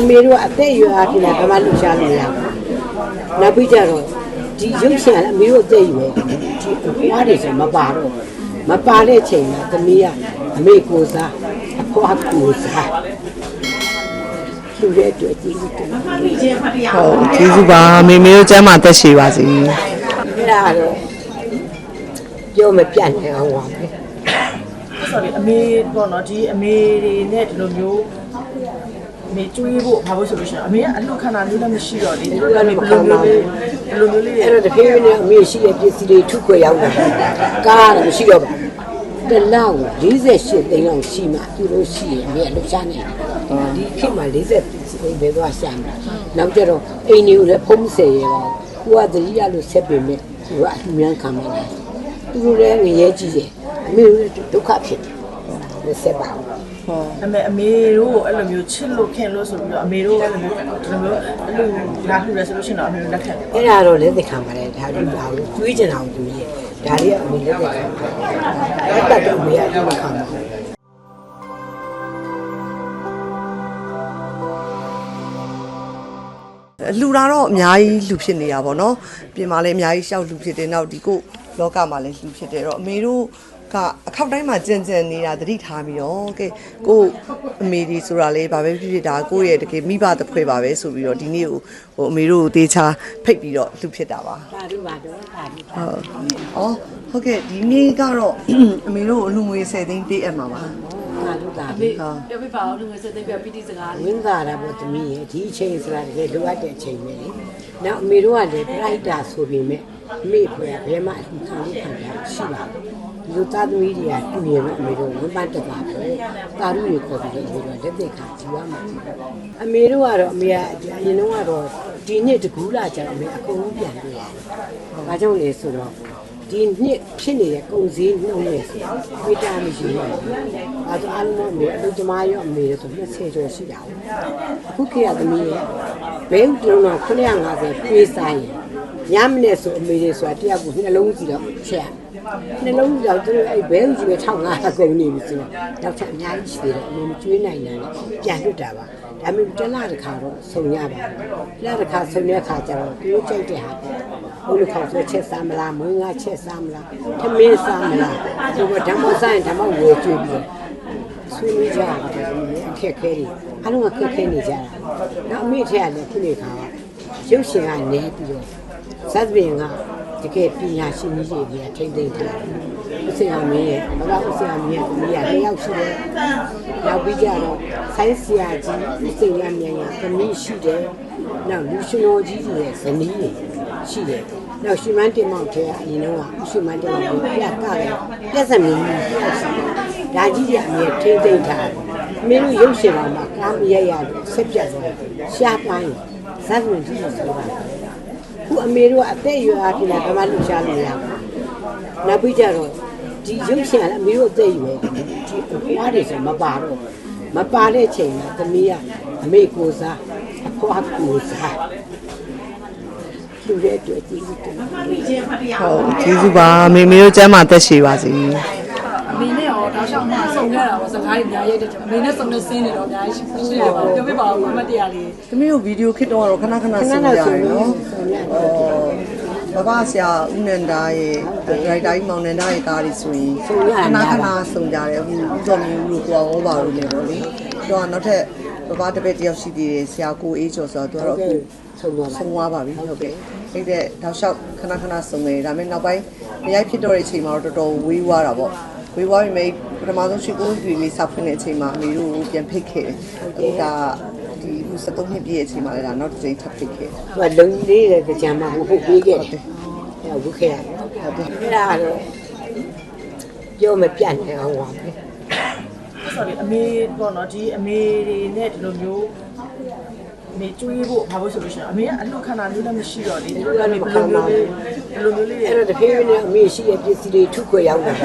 အမေတို့ကအသက်အရွယ်အပြင်လည်းဘာမှလှူရှားလို့မရဘူးနောက်ပြီးကြတော့ဒီရုပ်ရှင်ကအမေတို့အသက်အရွယ်ဒီအဖွားတွေဆိုမပါတော့မပါတဲ့ချိန်မှာသမီးကအမေကိုစားအဖွားကိုစားလူရဲ့အတွက်ကြည့်လို့တယ်ဟုတ်ကျေးဇူးပါမေမေတို့ကျမ်းမာသက်ရှိပါစေအဲ့ဒါတော့ပြောမပြတ်နိုင်အောင်ပါပဲဆိုတော့အမေပေါ့နော်ဒီအမေတွေနဲ့ဒီလိုမျိုးအ မေကျွေးဖို့ဘာလို့ဆိုလို့ရှိရင်အမေကအလှခန္ဓာမျိုးလည်းမရှိတော့လေဒီလိုလည်းဘယ်လိုမျိုးလေးဘယ်လိုမျိုးလေးအဲ့တော့တဖြည်းဖြည်းနဲ့အမေရှိတဲ့ပစ္စည်းတွေထုခွေရောက်လာကားတော့မရှိတော့ပါဘူးတလောက်48သိန်းလောက်ရှိမှသူတို့ရှိရင်အမေအလုပ်ရှားနေတယ်ဒီခေတ်မှာ40သိန်းပဲသွားရှာမှာနောက်ကြတော့အိမ်တွေကိုလည်းဖုံးဆယ်ရပါကိုကတတိယလို့ဆက်ပေမဲ့သူကအလူများခံမလားသူတို့လည်းငရဲကြီးတယ်အမေတို့ဒုက္ခဖြစ်တယ်လက်ဆက်ပါဘူး အမေအမေတို့အဲ့လိုမျိုးချစ်လို့ခင်လို့ဆိုပြီးတော့အမေတို့အဲ့လိုမျိုးဒီလိုမျိုးအဲ့လိုလာလှူရဆိုလို့ရှိရင်တော့အမေတို့လက်ခံတယ်အဲ့ဒါတော့လက်သက်ခံပါတယ်ဒါတွေပါလို့တွေးကြတာကိုတွေးရဒါတွေကအမေလက်သက်ခံပါတယ်အဲ့ဒါတော့အမေကအကျိုးခံပါတယ်လူတာတော့အများကြီးလူဖြစ်နေတာပေါ့နော်ပြင်မာလည်းအများကြီးရှောက်လူဖြစ်တယ်နောက်ဒီကိုလောကမှာလည်းလူဖြစ်တယ်တော့အမေတို့ ကအခောက်တိုင်းမှာကြံကြံနေတာသတိထားပြီးတော့ကဲကိုအမေဒီဆိုတာလေဘာပဲဖြစ်ဖြစ်ဒါကိုရဲ့တကယ်မိဘတစ်ဖွဲ့ပါပဲဆိုပြီးတော့ဒီနေ့ကိုဟိုအမေတို့ကိုတေချာဖိတ်ပြီးတော့လူဖြစ်တာပါဒါတို့ပါတော့ဒါတို့ဟုတ်။အော်ဟုတ်ကဲ့ဒီနေ့ကတော့အမေတို့အလူငွေ10သိန်းပေးအပ်မှာပါဒါတို့ဒါ။တို့ဟုတ် ပြောပြပါဦးလူငယ်စတဲ့ပြပီတိစကားလေးဝင်းသာတာပေါ့သမီးရဲ့ဒီအချိန်ဆိုတာတကယ်လိုအပ်တဲ့အချိန်ပဲလေနောက်အမေတို့ကလည်းပြိုက်တာဆိုပေမဲ့အ မေဖွယ်ဘယ်မှအထူးခံလို့ခံရရှိပါဘူးဒီလိုသားသမီးတွေကတူရင်တော့အမေတို့ဝမ်းပန်းတက်တာပဲတာရုတွေခေါ်ပြီးတော့အမေတို့လက်သက်ခါကြည့်ရမှာအမေတို့ကတော့အမေကအရင်တော့ကတော့ဒီနှစ်တကူးလာကြတော့အမေအကုန်လုံးပြန်တွေ့ရတယ်။ဘာကြောင့်လဲဆိုတော့ဒီနှစ်ဖြစ်နေတဲ့ကုန်စည်နှုန်းနဲ့ဆိုဝိတာမရှိဘူး။အဲဒါအားလုံးအမေအလုပ်သမားရောအမေရောဆို20ကျော်ရှိတာ။အခုခေတ်ကသမီးရဲ့ဘဲဥတုံးတော့950ပြေးစားရင် ညမနဲ့ဆိုအမေတွေဆိုတာတယောက်ကိုနှလုံးကြည့်တော့ချက်နှလုံးကြည့်တော့သူတို့အဲ့ဘဲဥကြီးပဲ1500ကုန်နေပြီဆိုတော့နောက်ထပ်အများကြီးရှိသေးတယ်အမေမကျွေးနိုင်တာနဲ့ပြန်လွတ်တာပါဒါပေမဲ့တစ်လတစ်ခါတော့ဆုံရပါတယ်တစ်လတစ်ခါဆုံတဲ့အခါကျတော့သူတို့ကြိုက်တဲ့ဟာပေါ့ဘုလို့ခေါ်ဆိုချက်စားမလားမွေးငါချက်စားမလားသမင်းစားမလားဒီကဓမ္မစားရင်ဓမ္မဝေကျွေးပြီးဆွေးနွေးကြတယ်အခက်ခဲတွေအားလုံးကခက်ခဲနေကြတာနောက်အမေထက်ကလည်းခုနေခါရုပ်ရှင်ကနေပြီးတော့ ဇက်ပင်ကတကယ်ပညာရှင်ကြီးတွေကထိမ့်သိမ့်ထားတယ်ဥစ္စာမင်းရဲ့မတော်ဥစ္စာမင်းရဲ့သမီးကတစ်ယောက်ရှိတယ်နောက်ပြီးကြတော့ဆိုင်းဆရာကြီးဥစ္စာရမြန်ရသမီးရှိတယ်နောက်လူရှင်တော်ကြီးတွေရဲ့ဇနီးတွေရှိတယ်နောက်ရှင်မန်းတင်မောင်ထဲကအရင်တော့ရှင်မန်းတင်မောင်ကိုပြတ်တာတယ်ပြက်စမင်းကြီးပြတ်ရှိတယ်ဒါကြီးတွေအမြဲထိမ့်သိမ့်ထားတယ်မင်းတို့ရုပ်ရှင်တော်မှာကားမရရလို့ဆက်ပြတ်သွားတယ်ရှားပိုင်းဇက်ဝင်ကြီးဆိုဆိုတာ ခုအမေတို့ကအသက်အရွယ်အပြင်လည်းဘာမှလှူရှားလို့မရဘူး။နောက်ပြီးကြတော့ဒီရုပ်ရှင်ကအမေတို့အသက်အရွယ်ဒီအဖွားတွေဆိုမပါတော့မပါတဲ့ချိန်မှာသမီးကအမေကိုစားအဖွားကိုစားလူရဲ့အတွက်ကြည့်လို့တယ်ဟုတ်ကျေးဇူးပါမေမေတို့ကျမ်းမာသက်ရှိပါစေအ မေနဲ့ရောတောက်လျှောက်မှစုံရတာပေါ့စကားတွေအများကြီးရိုက်တဲ့ချိန်အမေနဲ့စုံတဲ့ဆင်းတွေတော့အများကြီးရှိတယ်ပါပြောပြပါဦးမမတရားလေး။သမီးတို့ဗီဒီယိုခစ်တော့တော့ခဏခဏခဏဆုံတော့ကြရဆိုယ်လို့နော်ဆိုရ။အော်ဘဘဆရာဦးနန္ဒာရဲ့ဒရိုက်တာကြီးမောင်နန္ဒာရဲ့ကားတွေဆိုရင်ခဏခဏဆုံကြတယ်အခုဦးစောမြင့်ဦးတို့ကိုအောင်ပါလို့လည်းပေါ့လေ။တော့နောက်ထပ်ဘဘတပည့်တယောက်ရှိသေးတယ်ဆရာကိုအေးကျော်ဆိုတော့သူကတော့အခုဆုံးသွားပါဆုံးသွားပါပြီဟုတ်ကဲ့အဲ့တဲ့တောက်လျှောက်ခဏခဏဆုံးနေဒါပေမဲ့နောက်ပိုင်းမရိုက်ဖြစ်တော့တဲ့အချိန်မှာတော့တော်တော်ဝေးွားတာပေါ့ ဝေးွားပြီမဲ့ပထမဆုံးရှိကိုးကြီးလေးစောက်ဖွင့်တဲ့အချိန်မှာအမေတို့ကိုပြန်ဖိတ်ခဲ့တယ်အခုဒါဒီခု73နှစ်ပြည့်တဲ့အချိန်မှာလည်းဒါနောက်တစ်ချိန်ထပ်ဖိတ်ခဲ့တယ်သူကလုံလေးတဲ့ကြံမှာဟိုဟုတ်ပေးခဲ့တယ်အဲဝုခဲရတယ်ဟုတ်တယ်အဲ့ဒါတော့ပြောမပြတ်နိုင်အောင်ပါပဲဆိုတော့အမေပေါ့နော်ဒီအမေတွေနဲ့ဒီလိုမျိုးအ မေကျွေးဖို့ဘာလို့ဆိုလို့ရှိရင်အမေကအလှခန္ဓာမျိုးလည်းမရှိတော့လေဒီလိုလည်းဘယ်လိုမျိုးလေးဘယ်လိုမျိုးလေးအဲ့တော့တဖြည်းဖြည်းနဲ့အမေရှိတဲ့ပစ္စည်းတွေထုခွေရောက်တယ်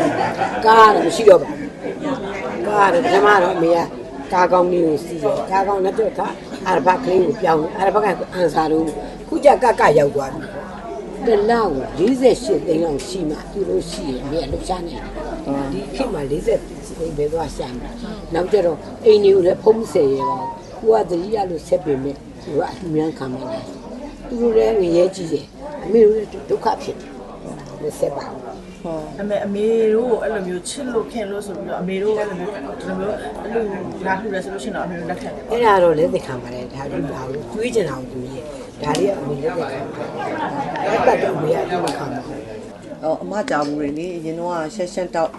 ကားတော့မရှိတော့ပါဘူးကားတော့ဓမ္မတော့အမေကကားကောင်းလေးကိုစီးတယ်ကားကောင်းနဲ့တော့အာရဘကလေးကိုပြောင်းတယ်အာရဘကအန်စာတို့ခုကြကကရောက်သွားတယ်တလောက်48သိန်းလောက်ရှိမှသူတို့ရှိရင်အမေအလုပ်ရှားနေတယ်ဒီခေတ်မှာ40သိန်းပဲသွားရှာမှာနောက်ကြတော့အိမ်တွေကိုလည်းဖုံးဆယ်ရပါ ကိုကတတိယလို့ဆက်ပေမဲ့သူကအလူများခံမလားသူတို့လည်းငရဲကြီးတယ်အမေတို့လည်းဒုက္ခဖြစ်တယ်လက်ဆက်ပါဟုတ်အမေအမေတို့အဲ့လိုမျိုးချစ်လို့ခင်လို့ဆိုပြီးတော့အမေတို့အဲ့လိုမျိုးဒီလိုမျိုးအဲ့လိုလာထူတယ်ဆိုလို့ရှိရင်တော့အမေတို့လက်ခံတယ်အဲ့ဒါတော့လက်သက်ခံပါတယ်ဒါဒီပါဘူးတွေးကြတာကိုသူကြီးဒါလေးကအမေလက်သက်ခံအဲ့ပတ်တော့အမေကအတူခံပါအော်အမကြာဘူးလေလေအရင်တော့ရှက်ရှက်တောက်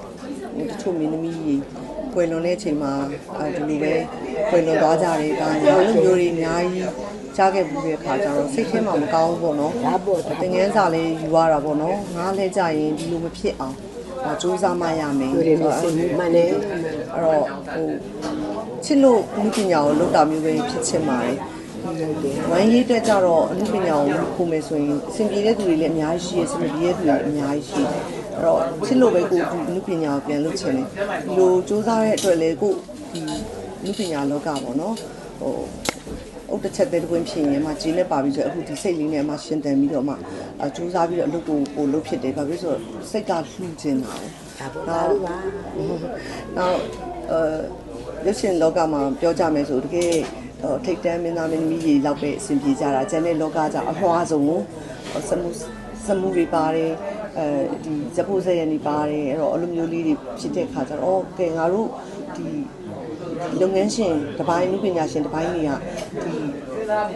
ဟိုတချို့မင်းသမီးကြီး ပွေလွန်တဲ့အချိန်မှာအဲဒီလိုပဲပွေလွန်သွားကြတယ်ဒါမျိုးလိုမျိုးတွေအများကြီးကြားခဲ့ဘူးတဲ့အခါကျတော့စိတ်ထဲမှာမကောင်းဘူးပေါ့နော်ဒါပေါ့ဒါတင်ငန်းစာလေးယူရတာပေါ့နော်ငားလဲကြရင်ဒီလိုမဖြစ်အောင်ဒါစူးစမ်းမှရမယ်သူတွေမစိတ်မှန်တယ်အဲ့တော့ဟိုချစ်လို့အမှုပညာကိုလုပ်တာမျိုးပဲဖြစ်ချင်ပါတယ်ဝိုင်းရေးတက်ကြတော့အမှုပညာကိုခိုးမယ်ဆိုရင်အဆင်ပြေတဲ့သူတွေလည်းအများကြီးရှိရယ်အဆင်မပြေတဲ့သူတွေလည်းအများကြီးရှိတယ် အဲ့တော့ချစ်လို့ပဲကိုဒီအမှုပညာကိုပြန်လုပ်ချင်တယ်ဒီလိုစူးစမ်းတဲ့အတွက်လည်းကိုဒီအမှုပညာလောကပေါ့နော်ဟိုအုတ်တစ်ချက်သေးတစ်ပွင့်ဖြစ်ရင်မှဂျင်းနဲ့ပါပြီးဆိုအခုဒီစိတ်လေးနဲ့မှရှင်းတန်ပြီးတော့မှအစူးစမ်းပြီးတော့အလုပ်ကိုပို့လုပ်ဖြစ်တယ်ဘာဖြစ်လို့ဆိုတော့စိတ်ကလှူခြင်းတာပေါ့ဒါပေါ့ဒါလို့ပါနောက်အဲရုပ်ရှင်လောကမှာပြောကြမယ်ဆိုတကယ်ဟိုထိတ်တန်းမင်းသားမင်းသမီးကြီးလောက်ပဲအဆင်ပြေကြတာကျန်တဲ့လောကကြအလွှာဆုံးကိုစမှုစမှုတွေပါတယ် အဲဒီဇက်ဖို့ဇက်ရည်နေပါတယ်အဲ့တော့အလိုမျိုးလေးတွေဖြစ်တဲ့ခါကျတော့ကဲငါတို့ဒီလုပ်ငန်းရှင်တစ်ပိုင်းလူပညာရှင်တစ်ပိုင်းတွေကဒီ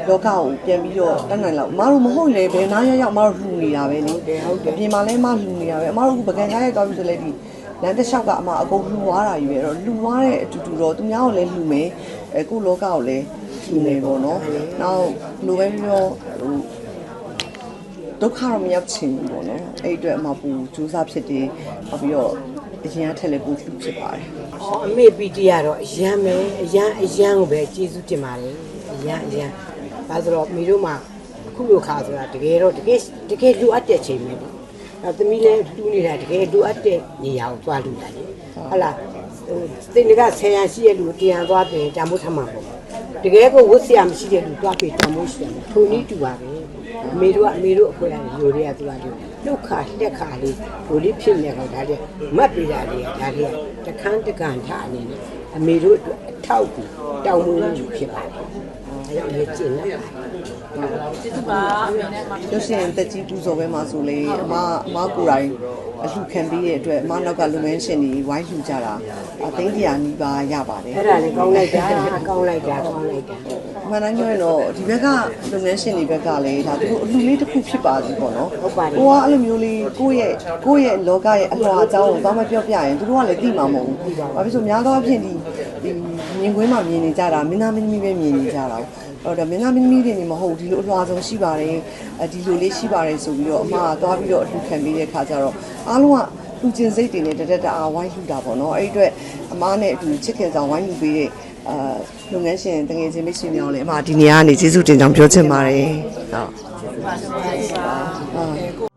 လောကကိုပြန်ပြီးတော့တတ်နိုင်လောက်အမတို့မဟုတ်လေဘယ်နားရောက်ရောက်အမတို့လှူနေတာပဲလေဟုတ်တယ်ပြင်မှာလည်းအမလှူနေတာပဲအမတို့ကပကံကားရိုက်သွားပြီဆိုလဲဒီလမ်းတစ်လျှောက်ကအမအကုန်လှူသွားတာကြီးပဲအဲ့တော့လှူသွားတဲ့အတူတူတော့သူများကိုလည်းလှူမယ်အဲကိုယ့်လောကကိုလည်းလှူမယ်ပေါ့နော်နောက်လိုပဲပြောဟို ဒုက္ခတော့မရောက်ချင်ဘူးပေါ့နော်အဲ့အတွက်အမပူစူးစမ်းဖြစ်တယ်နောက်ပြီးတော့အရင်ကထက်လည်းပူလှဖြစ်ပါတယ်ဟောအမေပီတီကတော့အရန်ပဲအရန်အရန်ကိုပဲကျေးဇူးတင်ပါတယ်အရန်အရန်ဒါဆိုတော့မိတို့မှာအခုလိုခါဆိုတာတကယ်တော့တကယ်တကယ်လိုအပ်တဲ့ချိန်ပဲပေါ့အဲသမီးလည်းတူးနေတာတကယ်လိုအပ်တဲ့နေရာကိုသွားလူတာလေဟုတ်လားဟိုတင်တွေကဆယ်ရန်ရှိတဲ့လူကိုတရားသွားပြင်တံမိုးထမှာပေါ့တကယ်ကိုဝတ်ဆရာမရှိတဲ့လူသွားပြင်တံမိုးရှိတယ်ထိုနည်းတူပါပဲ အမေတို့ကအမေတို့အခွင့်အရေးယူတွေကသူကလေလုခါတက်ခါလေးဟိုလေးဖြစ်နေတော့ဒါလေမတ်ပြတာလေးဒါလေးတခန်းတကန်ထားအနေနဲ့အမေတို့အတွက်အထောက်ကူတောင်းမှုယူဖြစ်ပါတယ် အဲကြောင့်လေကျင့်နေပါကျေးဇူးပါအမေနဲ့မရုပ်ရှင်တက်ကြီးပူဇော်ပွဲမှာဆိုလေအမအမကိုယ်တိုင်အလှခံပြီးတဲ့အတွက်အမနောက်ကလုပ်ငန်းရှင်တွေဝိုင်းလှူကြတာအသိန်းတရားနီးပါးရပါတယ်အဲ့ဒါလေကောင်းလိုက်တာကောင်းလိုက်တာကောင်းလိုက်တာမှန်တိုင်းပြောရင်တော့ဒီဘက်ကလုပ်ငန်းရှင်တွေဘက်ကလည်းဒါသူတို့အလှလေးတစ်ခုဖြစ်ပါစေပေါ့နော်ဟုတ်ပါတယ်ကိုကအဲ့လိုမျိုးလေးကိုယ့်ရဲ့ကိုယ့်ရဲ့လောကရဲ့အလွှာအကြောင်းကိုသွားမပြောပြရင်သူတို့ကလည်းသိမှာမဟုတ်ဘူး။ဘာဖြစ်လို့များသောအားဖြင့်ဒီ ဒီမြင်ကွင်းမှာမြင်နေကြတာမင်းသားမင်းသမီးပဲမြင်နေကြတာ။အဲ့တော့မင်းသားမင်းသမီးတွေနေမဟုတ်ဘူးဒီလိုအလွှာဆုံးရှိပါတယ်။အဲဒီလိုလေးရှိပါတယ်ဆိုပြီးတော့အမကသွားပြီးတော့အလှခံပေးတဲ့ခါကျတော့အားလုံးကလူချင်းစိတ်တွေနဲ့တတက်တအားဝိုင်းလှူတာပေါ့နော်။အဲ့ဒီအတွက်အမနဲ့အတူချစ်ခင်ဆောင်ဝိုင်းလှူပေးတဲ့အာလုပ်ငန်းရှင်တကယ်ချင်းမိတ်ဆွေများလည်းအမဒီနေရာကနေကျေးဇူးတင်ကြောင်းပြောချင်ပါတယ်။ဟုတ်ပါရှင်